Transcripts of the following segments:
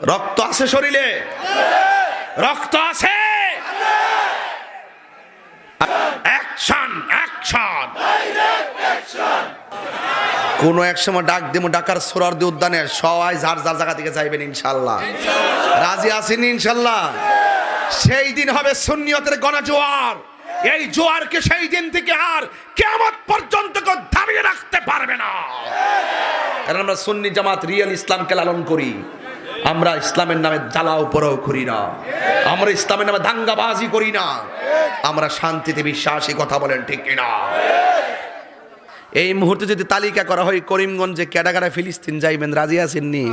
রক্ত আছে শরীরে? রক্ত আছে? কোনো এক সময় ডাক দেবো ডাকার সোরারদি উদ্যানে সবাই যার যার জায়গা থেকে যাইবেন ইনশাল্লাহ। রাজি আছেন ইনশাল্লাহ? সেই দিন হবে সুন্নিয়তের গণজোয়ার। এই জোয়ারকে সেই দিন থেকে আর কেমন পর্যন্ত দাবিয়ে রাখতে পারবে না। কারণ আমরা সুন্নি জামাত রিয়েল ইসলামকে লালন করি। আমরা ইসলামের নামে জ্বালাও পরাও করি না। আমরা ইসলামের নামে দাঙ্গাবাজি করি না। আমরা শান্তিতে বিশ্বাসী কথা বলেন ঠিক কিনা? এই মুহূর্তে যদি তালিকা করা হয়, করিমগঞ্জে ক্যাডাগাড়া ফিলিস্তিন যাইবেন, রাজি আছেননি?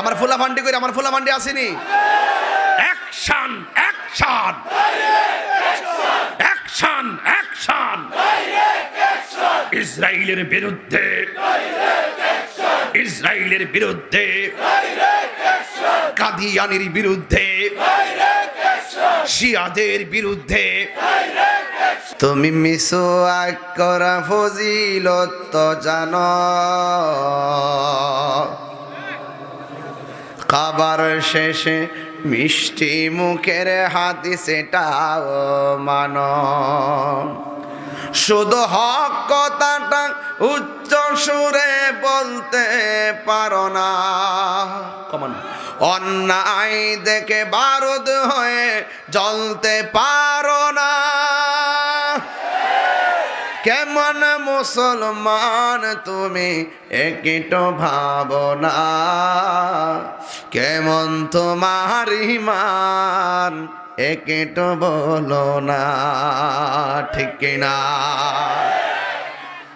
আমার ফুলা ফান্ডি করে আমার ফুলা ফান্ডি আসেনি? Action action! Action action! ইসরায়েলের বিরুদ্ধে ইসরায়েলের বিরুদ্ধে। কাদিয়ানির বিরুদ্ধে। শিয়াদের বিরুদ্ধে। তুমি মিশো করা ফজিলত জানো। খাবার শেষে মিষ্টি মুখের হাতি সেটাও মানো। শুধু হক কথাটা উচ্চ সুরে বলতে পারো না। কমান। অন্যায় দেখে বারুদ হয়ে জ্বলতে পারো না। কেমন মুসলমান তুমি একটু ভাবনা কেমন তোমার ইমান একটু বলো না, ঠিক না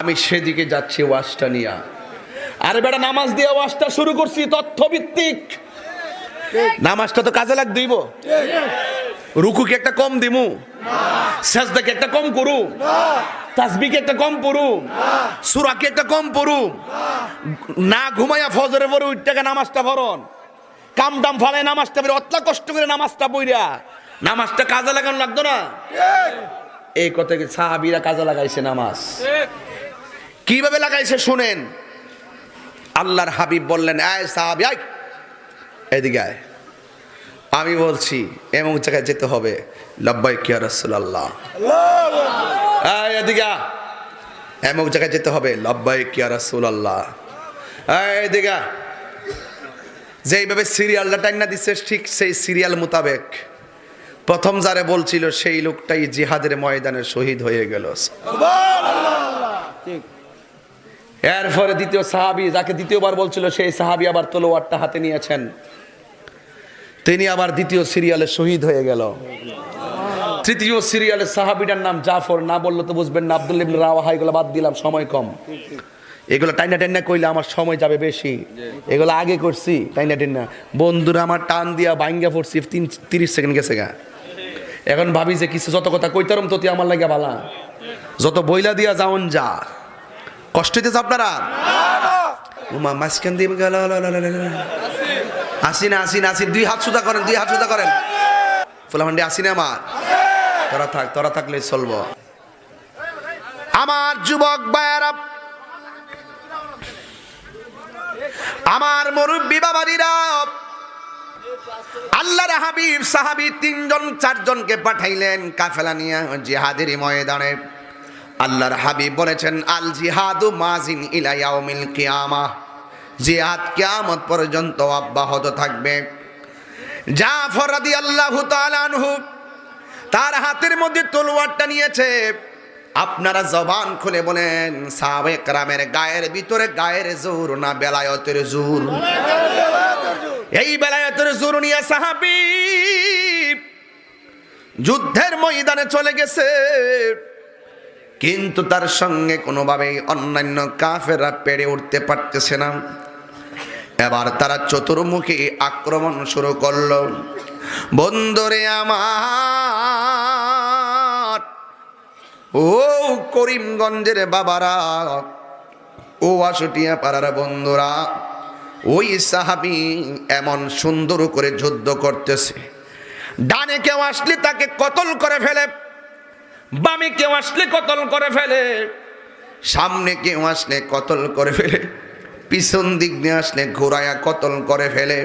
আমি সেদিকে যাচ্ছি ওয়াজটা নিয়া। আরে বেটা নামাজ দিয়ে ওয়াজটা শুরু করছি তথ্যভিত্তিক। নামাজটা তো কাজে লাগ দিব। রুকু কি একটা কম দিমু? সাজদাকে একটা কম করু? তাসবিকে একটা কম পড়ু? সুরাকে একটা কম পড়ু? না ঘুমাইয়া ফজরে পরে উঠটাকে নামাজটা ভরন কাম দাম ফালে নামাজটা পড়ে, অতলা কষ্ট করে নামাজটা পড়িয়া নামাজটা কাজে লাগানো লাগতো না? এই কথা কি সাহাবিরা কাজে লাগাইছে নামাজ? কীভাবে লাগাইছে শুনেন? আল্লাহর হাবিব বললেন আয় সাহাবি আয়। এদিকে আয়। আমি বলছি এমন জায়গায় যেতে হবে। লব্বাই কিয়া রসুল্লাহ এদিকে। এমন জায়গায় যেতে হবে। লব্বাই কিয়া রসুল্লাহ এদিকে। যেইভাবে সিরিয়ালটা টাইনা দিচ্ছে ঠিক সেই সিরিয়াল মোতাবেক। প্রথম যারে বলছিল সেই লোকটাই জিহাদের ময়দানে শহীদ হয়ে গেল। এরপরে দ্বিতীয় সাহাবি যাকে দ্বিতীয়বার বলছিল সেই সাহাবি আবার তলোয়ারটা হাতে নিয়েছেন। তিনি আবার দ্বিতীয় সিরিয়ালে শহীদ হয়ে গেল। তৃতীয় সিরিয়ালের সাহাবিটার নাম জাফর না বললে তো বুঝবেন না আব্দুল ইবনে রাওয়াহা এগুলো বাদ দিলাম সময় কম। এগুলো টাইনা টাইনা কইলে আমার সময় যাবে বেশি। এগুলো আগে করছি টাইনা টাইনা। বন্ধুরা আমার টান দিয়া বাইঙ্গা পড়ছি তিন তিরিশ সেকেন্ড গেছে গা। এখন ভাবি যে কিছু যত কথা কইতারম ততি আমার লাগে ভালা যত বইলা দিয়া যাওন যা। কষ্ট হইতেছে আপনারা? উমা মাঝখান দিয়ে গেল আসি না আসি না আসি দুই হাত সুদা করেন, দুই হাত সুদা করেন। ফুলামান্ডি আসি না আমার তোরা থাক, তোরা থাকলে চলবো। আমার যুবক বায়ারা আমার মুরব্বী বাবারিরা আল্লাহর হাবিব, সাহাবি তিনজন, চারজনকে পাঠাইলেন কাফেলা নিয়ে জিহাদের ময়দানে। আল্লাহর হাবিব বলেছেন, আল জিহাদু মাজিন ইলা ইয়াউমিল কিয়ামা। জিহাদ কিয়ামত পর্যন্ত অব্যাহত থাকবে। জাফর রাদিয়াল্লাহু তাআলা আনহু তার হাতের মধ্যে তলোয়ারটা নিয়েছে। আপনারা জবান খুলে বলেন, সাবেক রামের গায়ের ভিতরে গায়ের জোর না বেলায়তের জোর? এই বেলায়তের জোর নিয়ে সাহাবি যুদ্ধের ময়দানে চলে গেছে। কিন্তু তার সঙ্গে কোনোভাবেই অন্যান্য কাফেরা পেরে উঠতে পারতেছে না। এবার তারা চতুর্মুখী আক্রমণ শুরু করল। বন্দরে আমার, ও করিমগঞ্জের বাবারা, ও আশুটিয়া পাড়ার বন্ধুরা ওই সাহাবি এমন সুন্দর করে যুদ্ধ করতেছে। ডানে কেউ আসলে তাকে কতল করে ফেলে, বামে কেউ আসলে কতল করে ফেলে, সামনে কেউ আসলে কতল করে ফেলে, পিছন দিক দিয়ে আসলে ঘোরায়া কতল করে ফেলে।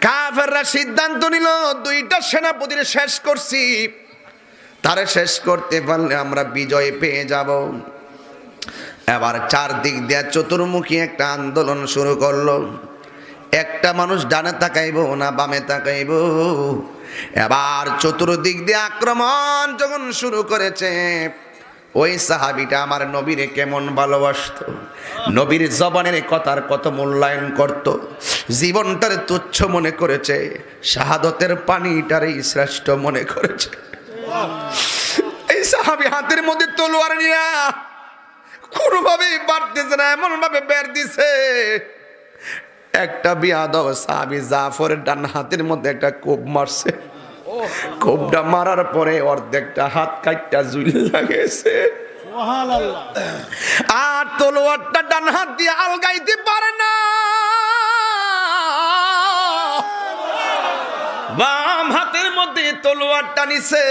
কাফেররা সিদ্ধান্ত নিল, দুইটা সেনাপতির শেষ করছি। তারে শেষ করতে পারলে আমরা বিজয় পেয়ে যাব। এবার চারদিক দিয়ে চতুর্মুখী একটা আন্দোলন শুরু করল। একটা মানুষ ডানে তাকাইব না বামে তাকাইব। এবার চতুর্দিক দিয়ে আক্রমণ যখন শুরু করেছে, ওই সাহাবিটা আমার নবীরে কেমন ভালোবাসতো, নবীর জবানের কথার কত মূল্যায়ন করত, জীবনটার তুচ্ছ মনে করেছে, শাহাদতের পানিটারে শ্রেষ্ঠ মনে করেছে। এই সাহাবি হাতের মধ্যে তলোয়ার নিয়া কোনোভাবেই বাড়তেছে না এমন ভাবে বের দিছে। একটা বিয়াদব সাহাবি জাফরের ডান হাতের মধ্যে একটা কোপ মারছে। কোপটা মারার পরে অর্ধেকটা হাত কাটটা জুল লাগেছে। আর তলোয়ারটা ডান হাত দিয়ে আলগাইতে পারে না। বাম হাতের মধ্যে তলোয়ারটা নিছে।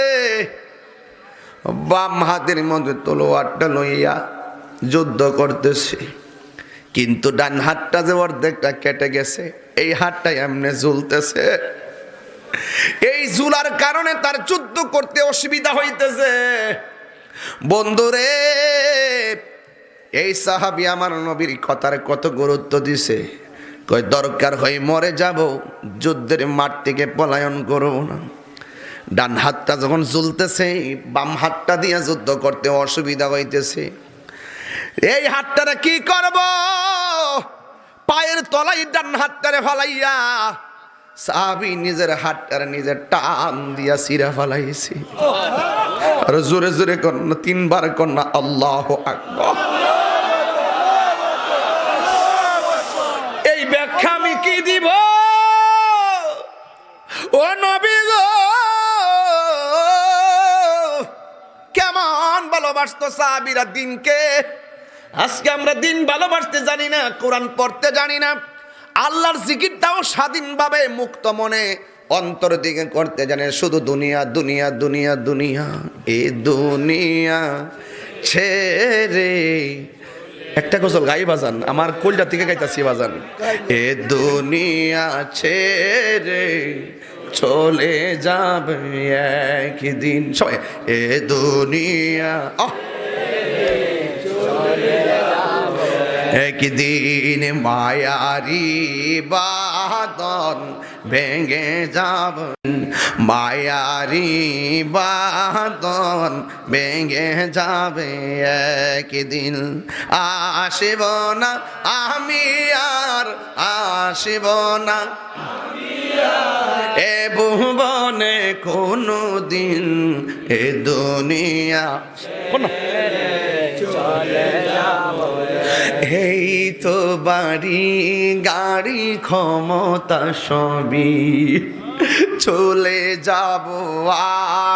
বাম হাতের মধ্যে তলোয়ারটা লইয়া যুদ্ধ করতেছে। কিন্তু ডান হাতটা যে অর্ধেকটা কেটে গেছে, এই হাতটাই এমনি ঝুলতেছে। এই ঝুলার কারণে তার যুদ্ধ করতে অসুবিধা হইতেছে। বন্ধুরে, এই সাহাবি আমার নবীর কথার কত গুরুত্ব দিছে। কই দরকার হয়ে মরে যাব, যুদ্ধের মাঠ থেকে পলায়ন করব না। ডান হাতটা যখন ঝুলতেছে, বাম হাতটা দিয়ে যুদ্ধ করতে অসুবিধা হইতেছে। এই হাতটারে কি করব? পায়ের তলাই ডান হাতটারে ফলাইয়া সাবি নিজের হাতটারে নিজের টান দিয়া সিরা ফলাইছি। আর জোরে জোরে কন্যা, তিনবার কন্যা, আল্লাহ আকবার। এই ব্যাখ্যা আমি কি দিব? ও নবী গো! কেমন ভালোবাসতো সাহাবিরা দিনকে? আজকে আমরা দিন ভালোবাসতে জানি না, কোরআন পড়তে জানি না। আল্লাহর জিকিরটাও স্বাধীনভাবে মুক্ত মনে অন্তর দিকে করতে জানে। শুধু দুনিয়া দুনিয়া দুনিয়া দুনিয়া, এ দুনিয়া ছেড়ে। একটা গজল গাই বাজান, আমার কোলটা থেকে গাইতাছি বাজান। এ দুনিয়া ছেড়ে চলে যাবে একদিন। সবাই, এ দুনিয়া একদিন মায়ারি বাদন ভেঙে যাব মায়ারি বাদন ভেঙে যাবে একদিন। আসিব না, আমি আর আসিব না। এ ভুবনে কোনো দিন এ দুনিয়া কোন এই তো বাড়ি, গাড়ি, ক্ষমতা সবই। চলে যাব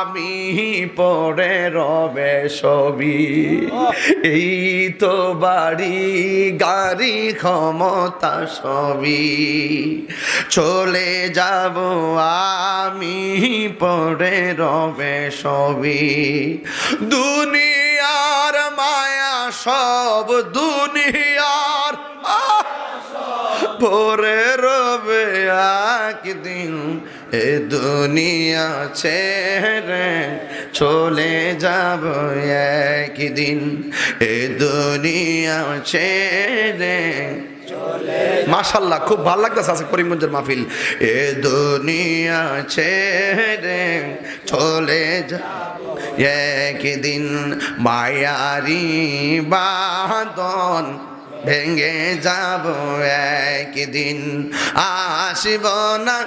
আমি, পরে রবে সবই। এই তো বাড়ি, গাড়ি, ক্ষমতা সবই। চলে যাব আমি, পরে রবে সবই। দুনিয়ার মায়া সব দুনিয়ার। ভোরে রবে একদিন এ দুনিয়া ছেড়ে চলে যাব একদিন। এ দুনিয়া ছেড়ে মাশাল্লাহ খুব ভালো লাগতেছে আজকে করিমগঞ্জের মাহফিল। এ দুনিয়া ছেড়ে চলে যা, একদিন মায়ারি বাদন ভেঙে যাব, একদিন আসিব না,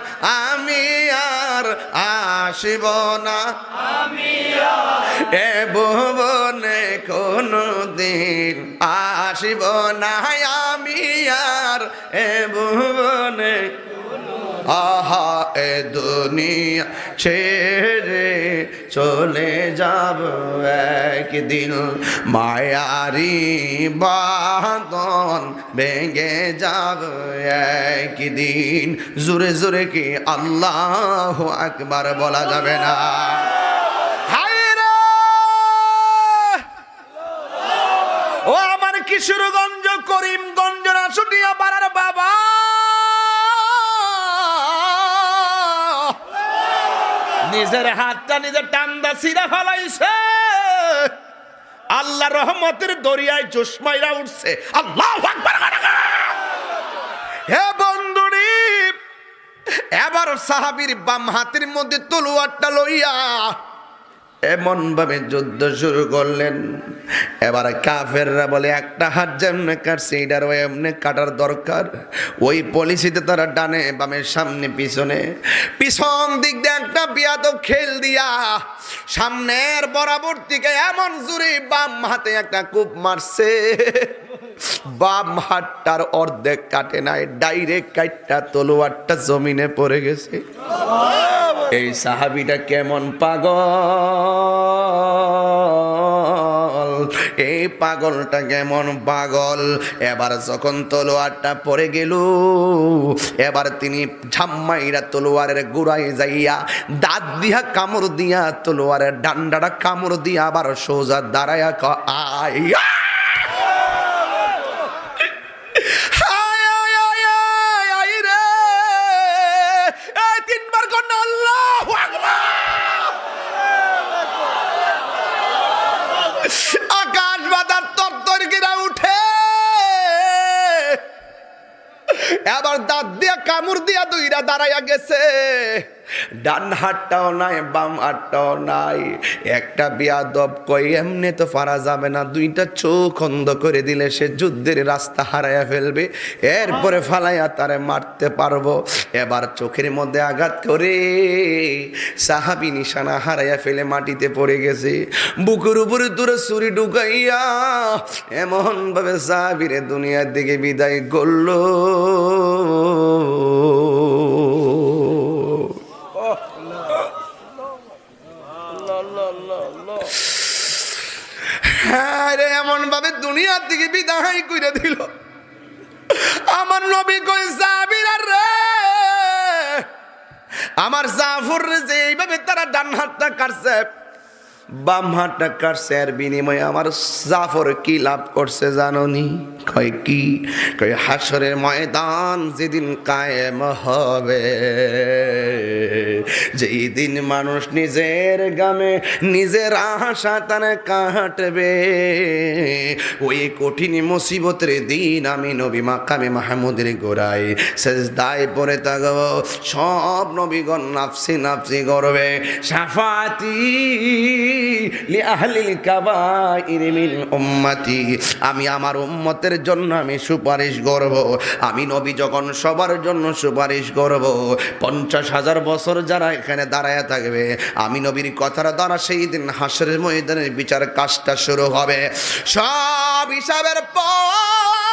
আমি আর আসিব না। এ ভুবনে কোনো দিন আসিব না এ ভুবনে, আহা, এ দুনিয়া ছেড়ে চলে যাব একদিন। মায়ারি বাদন ভেঙে যাব একদিন। জোরে জোরে কি আল্লাহ একবার বলা যাবে না? নিজের হাতটা নিজের টান্দা সিরা ফালাইছে। আল্লাহ রহমতের দরিয়ায় চশমাইরা উঠছে। আল্লাহ হে বন্ধুরি, এবার সাহাবির বাম হাতের মধ্যে তলোয়ারটা লইয়া এমন ভাবে যুদ্ধ শুরু করলেন। এবার কাফেররা বলে, একটা হাত যেমনে কাটছে এটারও এমনি কাটার দরকার। ওই পলিসিতে তারা ডানে বামের সামনে পিছনে, পিছন দিক দিয়ে একটা বিয়াত খেল দিয়া, সামনের বরাবর থেকে এমন জুড়ে বাম হাতে একটা কূপ মারছে। বাম হাতটার অর্ধেক কাটে নাই ডাইরেক্ট কাটটা তলোয়ারটা জমিনে পড়ে গেছে। এই সাহাবিটা কেমন পাগল? এই পাগলটা কেমন পাগল? এবার যখন তলোয়ারটা পড়ে গেল, এবার তিনি ঝাম্মাইরা তলোয়ারের গুড়াই যাইয়া দাঁত দিয়া কামড় দিয়া, তলোয়ারের ডান্ডাটা কামড় দিয়া আবার সোজা দাঁড়ায়া আয়া! দাঁড়াইয়া গেছে। ডান হাতটাও নাই, বাম হাতটাও নাই। একটা বিয়াদব কই, এমনি তো পারা যাবে না। দুইটা চোখ অন্ধ করে দিলে সে যুদ্ধের রাস্তা হারাইয়া ফেলবে। এরপরে ফালাইয়া তারে মারতে পারব। এবার চোখের মধ্যে আঘাত করে সাহাবি নিশানা হারাইয়া ফেলে মাটিতে পড়ে গেছে। বুকুর উপরে তোরে ছুরি ঢুকাইয়া এমন ভাবে সাহাবিরে দুনিয়ার দিকে বিদায় করল হ্যাঁ রে এমন ভাবে দুনিয়ার দিকে বিদায় করে দিল। আমার নবী কই সাবির রে! আমার জাফর যে এইভাবে তারা ডান হাতটা কাটছে বাম হাতটা কাটছে বিনিময়ে আমার জাফর কি লাভ করছে জাননি? কয় কি? কয় হাসরের ময়দান যেদিন কায়েম হবে, যেই দিন মানুষ নিজের গামে নিজের আশা তারা কাটবে, ওই কঠিন মুসিবতের দিন আমি নবী মাকামে মাহমুদের গোড়াই শেষ দায় পরে থাকব। সব নবীগণ নাফসি নাফসি করবে, সাফাতি আমি আমার উম্মতের জন্য আমি সুপারিশ করব। আমি নবী যখন সবার জন্য সুপারিশ করব, পঞ্চাশ হাজার বছর যারা এখানে দাঁড়ায় থাকবে, আমি নবীর কথার দ্বারা সেই দিন হাসের ময়দানের বিচার কাজটা শুরু হবে। সব হিসাবের পর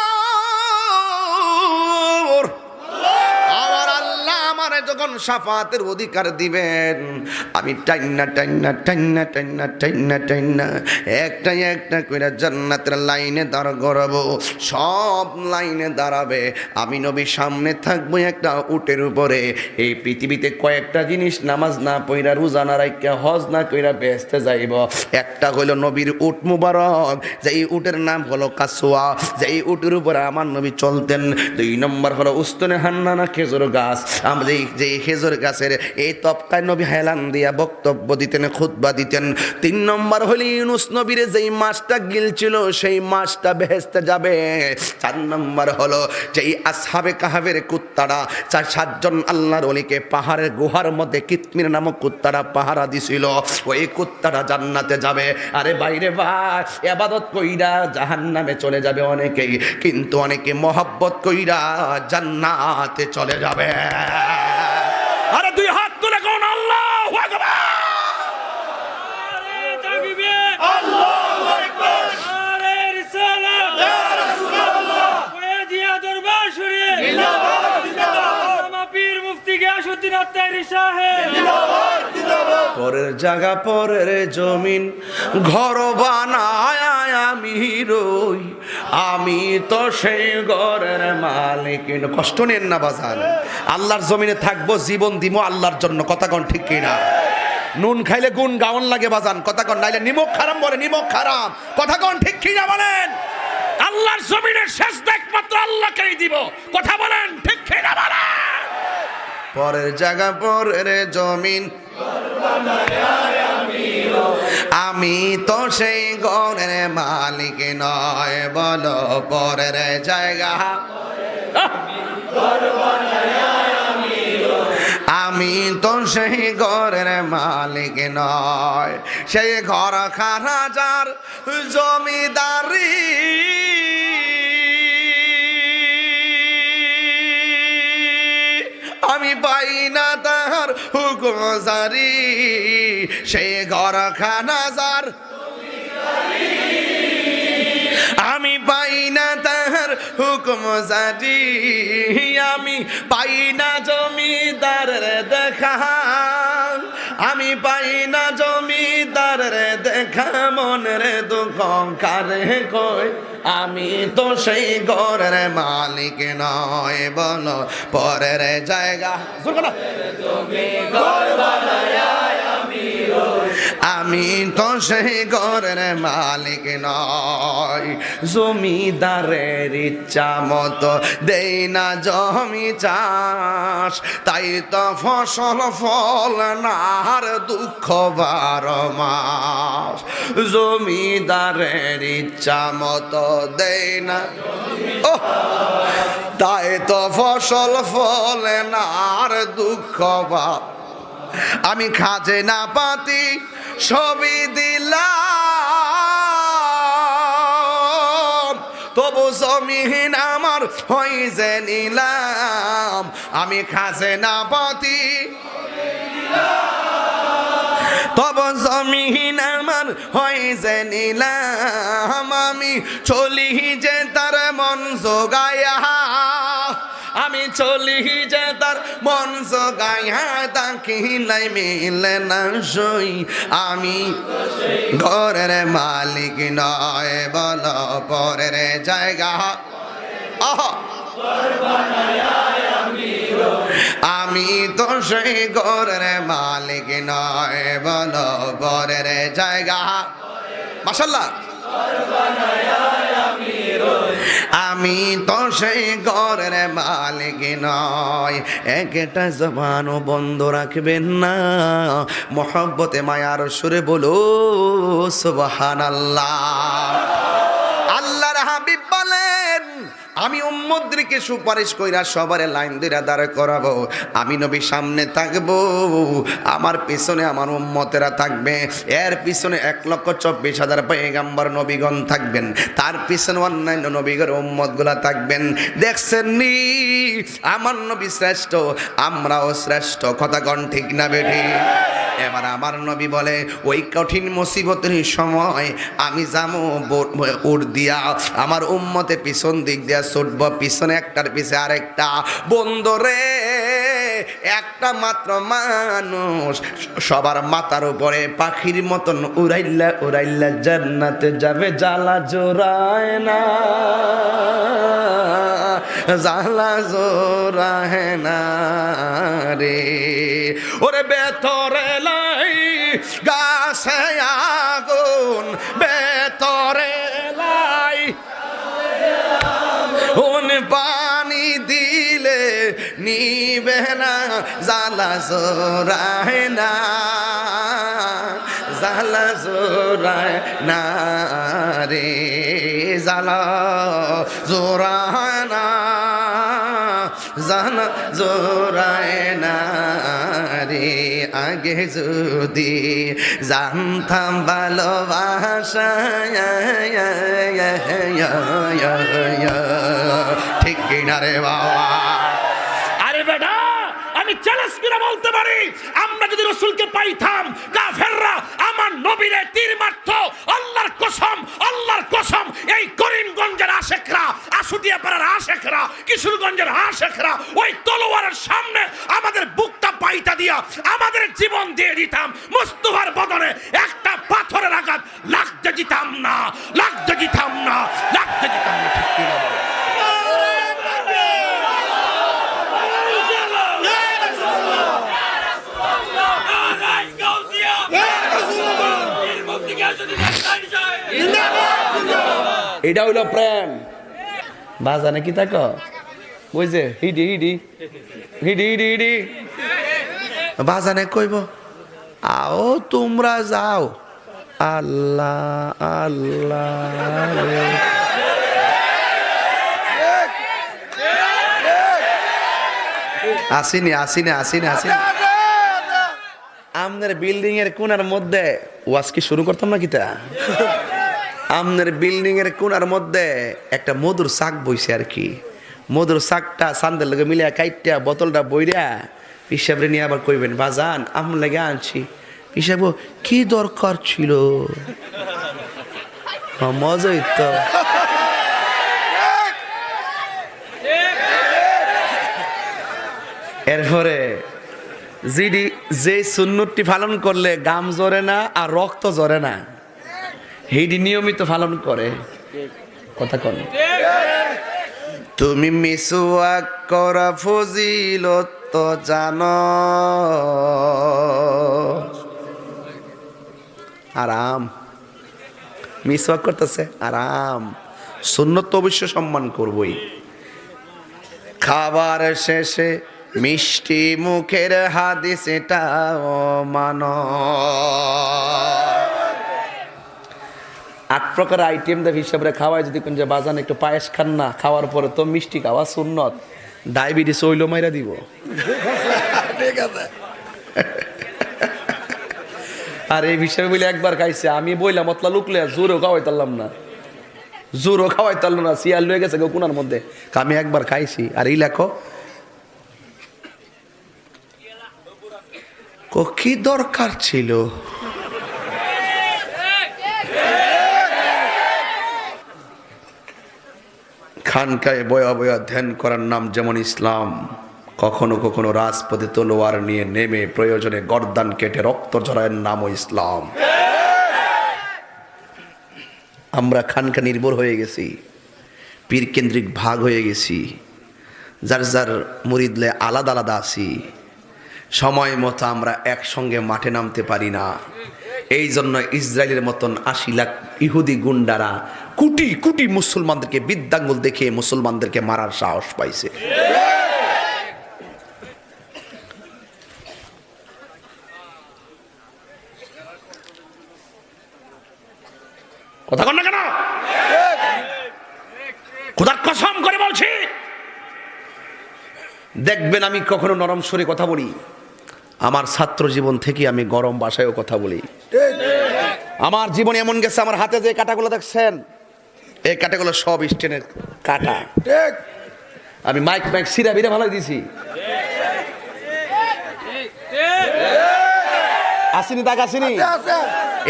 যখন সাফাতের অধিকার দিবেন। আমি টাইনা টাইনা টাইনা টাইনা টাইনা টাইনা, একটা একটা করে জান্নাতের লাইনে দাঁড় করাবো। সব লাইনে দাঁড়াবে। আমি নবী সামনে থাকব একটা উটের উপরে। এই পৃথিবীতে কয়েকটা জিনিস নামাজ না পইরা রোজা না রাইকা হজ না কইরা বেসতে যাইব। একটা হলো নবীর উট মুবারক। যেই উটের নাম হলো কাসুয়া। যেই উটের উপরে আমার নবী চলতেন। দুই নম্বর হলো উস্তনে হান্নানা খেজুর গাছ। আমরা যেই যে খেজুর গাছের এই তপকায় নবী হেলান দিয়া বক্তব্য দিতেন, খুতবা দিতেন। তিন নম্বর হলি ইউনুস নবীর যেই মাছটা গিলছিল, সেই মাছটা বেহেস্তে যাবে। চার নম্বর হলো যেই আসহাবে কাহাবের কুত্তারা, চার সাতজন আল্লাহর অলিকে পাহাড়ের গুহার মধ্যে কিতমির নামক কুত্তারা পাহারা দিছিল। ওই কুত্তারা জান্নাতে যাবে। আরে বাইরে ভাই এবাদত কইরা জাহান্নামে চলে যাবে অনেকেই, কিন্তু অনেকে মহাব্বত কইরা জান্নাতে চলে যাবে। আরে দুই হাত তুলে কোন আল্লাহ আরে তাকবীর! আল্লাহু আকবার! আরে রিসালাত! ইয়া রাসূলুল্লাহ! ওয়ে জিয়া দরবার শরীফ! জিন্দাবাদ জিন্দাবাদ! আমা পীর মুফতি গিয়াসউদ্দিন আত্তারি সাহেব! পরের জায়গা পরের জমিন ঘর বানায় আমি রই। আমি তো সেই ঘরের মালিক। কষ্ট নেন না বাজান। আল্লাহর জমিনে থাকব, জীবন দিব আল্লাহর জন্য, কথা কন ঠিক কিনা? নুন খাইলে গুণ গাউন লাগে বাজান, কথা কন, নাইলে নিমক খারাম বলে নিমক খারাম। কথা কন ঠিক কিনা বলেন? আল্লাহর জমিনের শেষ একমাত্র আল্লাহকেই দিব। কথা বলেন ঠিক কিনা বলেন? পরের জায়গা, পরের জমিন। আমি তো সেই ঘরের মালিক নয়, বলো পরের জায়গা। আমি তো সেই ঘরের মালিক নয়, সেই ঘর খানা যার জমিদারি। আমি পাই না হুকুমজারি সেই ঘর খানা যার। আমি পাই না তাহার হুকুম জারি, আমি পাই না জমিদার দেখা। আমি পাই না জমিদারের দেখা মনের দুঃখ কারে কই আমি তো সেই ঘরের মালিক নয়, বলো, পরের জায়গা জোর করো। আমি তো সেই ঘরের মালিক নয় জমিদারের ইচ্ছা মতো দেই না জমি চাষ। তাই তো ফসল ফল নার দুঃখ বারো মাস। জমিদারের ইচ্ছা মতো দেই না। তাই তো ফসল ফল নার দুঃখ বা আমি খাজে না পাতি, সবই দিলাম। তবু জমিহীন আমার হইছে নিলাম। আমি খাজে না পাতি, তব জমিহীন আমার হয়েছে নিলাম। আমি চলি যে তার মন জোগায়া চলি যে তার মন জোগায়া তাকে নাই মিলে না সই। আমি ঘরের মালিক নয়, বল পরের জায়গা। আহা। আমি তো সেই ঘরের মালিক নয়, বলো ঘরের জায়গা। মাসাল্লাহ আমি তো সেই ঘরের মালিক নয় একটা জবানও বন্ধ রাখবেন না। মোহব্বতে, মায়ার সুরে বলো সুবাহান আল্লাহ আমি উম্মদ্রিকে সুপারিশ কইরা সবারে লাইন দিরা দাঁড় করাবো। আমি নবী সামনে থাকব। আমার পিছনে আমার উম্মতেরা থাকবে। এর পিছনে এক লক্ষ চব্বিশ হাজার পেগাম্বার নবীগণ থাকবেন। তার পিছনে অন্যান্য নবীগর উম্মতগুলা থাকবেন। দেখছেন নি আমার নবী শ্রেষ্ঠ, আমরাও শ্রেষ্ঠ। কথা কন ঠিক না বেঠি? এবার আমার নবী বলে, ওই কঠিন মুসিবতের সময় আমি যাব উঠ দিয়া, আমার উম্মতে পিছন দিক দিয়া ছুটব, পিছনে একটার পিছে আরেকটা। বন্ধরে একটা মাত্র মানুষ, সবার মাথার উপরে পাখির মতন উড়াইল্লা উড়াইল্লা জান্নাতে যাবে, জ্বালা জোড়ায় না। জ্বালা জোড়ায় না রে। ওরে বেতরে নিবে না জ্বালা জোড়ায় না জ্বালা জোড়ায় না রে জ্বালা জোড়ায় না জানা জোড়ায় না রে। আগে যদি জানতাম ভালোবাসা ঠিক কিনা বাবা? আমি চ্যালেঞ্জ করে বলতে পারি, আমরা যদি রসুলকে পাইতাম, কাফেররা আমার নবীরে তীর মারত, আল্লাহর কসম আল্লাহর কসম, এই করিমগঞ্জের আশেখরা আশুদিয়া পাড়ার আশেখরা, কিশোরগঞ্জের আশেখরা, ওই তলোয়ারের সামনে আমাদের বুকটা পাইতা দিয়া আমাদের জীবন দিয়ে দিতাম, মুস্তফার বদনে একটা পাথরের আঘাত লাগতে দিতাম না, লাগতে দিতাম না লাগতে দিতাম না ঠিক কিনা বলো? এটা হইল প্রেম। বাজানে কি তাক বুঝছে হিডি হিডি। হিডি হিডি হিডি। বাজানে কইব, আও তোমরা যাও। আল্লাহ আল্লাহ। আসিনি আসিনি আসিনি আসিনি। আমনের বিল্ডিং এর কোনার মধ্যে ওয়াজ কি শুরু করতাম না কিতা আমনের বিল্ডিং এর কোনার মধ্যে একটা মধুর শাক বইছে আর কি। মধুর শাকটা সান্দের লগে মিলিয়া কাইটা বোতলটা বইরা হিসাবে নিয়ে আবার কইবেন, বাজান আম লাগে আনছি। হিসাব কি দরকার ছিল? মজাই তো। এরপরে জিডি যে সুন্নতটি পালন করলে গাম জ্বরে না আর রক্ত জ্বরে না। হেডি নিয়মিত পালন করে। কথা কন। তুমি মিসওয়াক করা ফজিলত তো জানো। আরাম। মিসওয়াক করতেছে, আরাম। সুন্নত অবশ্য সম্মান করবই। খাবার শেষে মিষ্টি মুখের হাদিস এটা মান। আট প্রকার আইটেম দেব হিসাবে খাওয়ায় যদি কোন যে বাজান একটু পায়েস খান না খাওয়ার পরে তো মিষ্টি খাওয়া সুন্নত। ডায়াবেটিস ওইল মাইরা দিব। ঠিক আছে। আর এই বিষয়ে বলে একবার খাইছে আমি বইলাম মতলা লুকলে জোরও খাওয়াই তারলাম না। জোরও খাওয়াই তারল না শিয়াল লয়ে গেছে কোনার মধ্যে। আমি একবার খাইছি আর এই লেখো কো কি দরকার ছিল? খানকায় বয়া বয়া ধ্যান করার নাম যেমন ইসলাম, কখনো কখনো রাজপথে তলোয়ার নিয়ে নেমে প্রয়োজনে গর্দান কেটে রক্ত ঝরায়ের নামও ইসলাম। আমরা খানকা নির্ভর হয়ে গেছি পীর কেন্দ্রিক ভাগ হয়ে গেছি, যার যার মুরিদলে আলাদা আলাদা আছি। সময় মতো আমরা একসঙ্গে মাঠে নামতে পারি না। এই জন্য ইসরায়েলের মতন আশি লাখ ইহুদি গুন্ডারা কোটি কোটি মুসলমানদেরকে বিদ্যাঙ্গুল দেখিয়ে মুসলমানদেরকে মারার সাহস পাইছে। কথা কন না কেন? কসম করে বলছি। দেখবেন আমি কখনো নরম সুরে কথা বলি। আমার ছাত্র জীবন থেকে আমি গরম ভাষায়ও কথা বলি। আমার জীবনে এমন গেছে আমার হাতে যে কাটাগুলো দেখছেন এই কাটাগুলো সব স্টেনের কাটা। ঠিক। আমি মাইক মাইক সিরা বিরা ভালো দিছি। আসিনি দাগ আসিনি?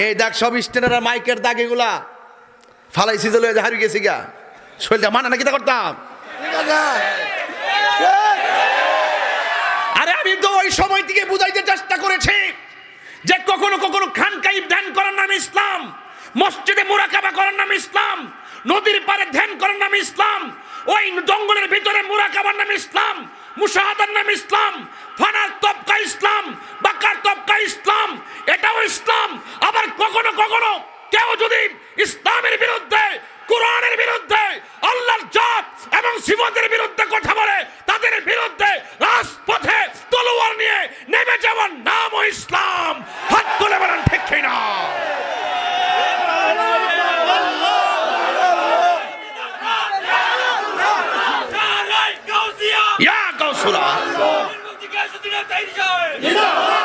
এই দাগ সব স্টেনের আর মাইকের দাগ এগুলা। ফালাই সিজল হয়ে হারিয়ে গেছি গা শরীরটা মানা নাকি তা করতাম? আরে আমি তো ওই সময় থেকে বুঝাইতে চেষ্টা করেছি। যে কখনো কখনো খানকাই ধ্যান করার নাম ইসলাম। মসজিদে মুরাকাবা করার নাম ইসলাম। নদীর পারে ধ্যান করার নাম ইসলাম। ওই জঙ্গলের ভিতরে মুরাকাবার নাম ইসলাম। মুশাহাদার নাম ইসলাম। ফানার তবকা ইসলাম। বাকার তবকা ইসলাম। এটাও ইসলাম। আবার কখনো কখনো কেউ যদি ইসলামের বিরুদ্ধে কোরআনের বিরুদ্ধে আল্লাহর জাত এবং সিবতের বিরুদ্ধে কথা বলে তাদের বিরুদ্ধে রাজপথে তলোয়ার নিয়ে নেমে যাওয়ার নামও ইসলাম। হাত তুলে বলেন ঠিক না ইয়া তাই যাবে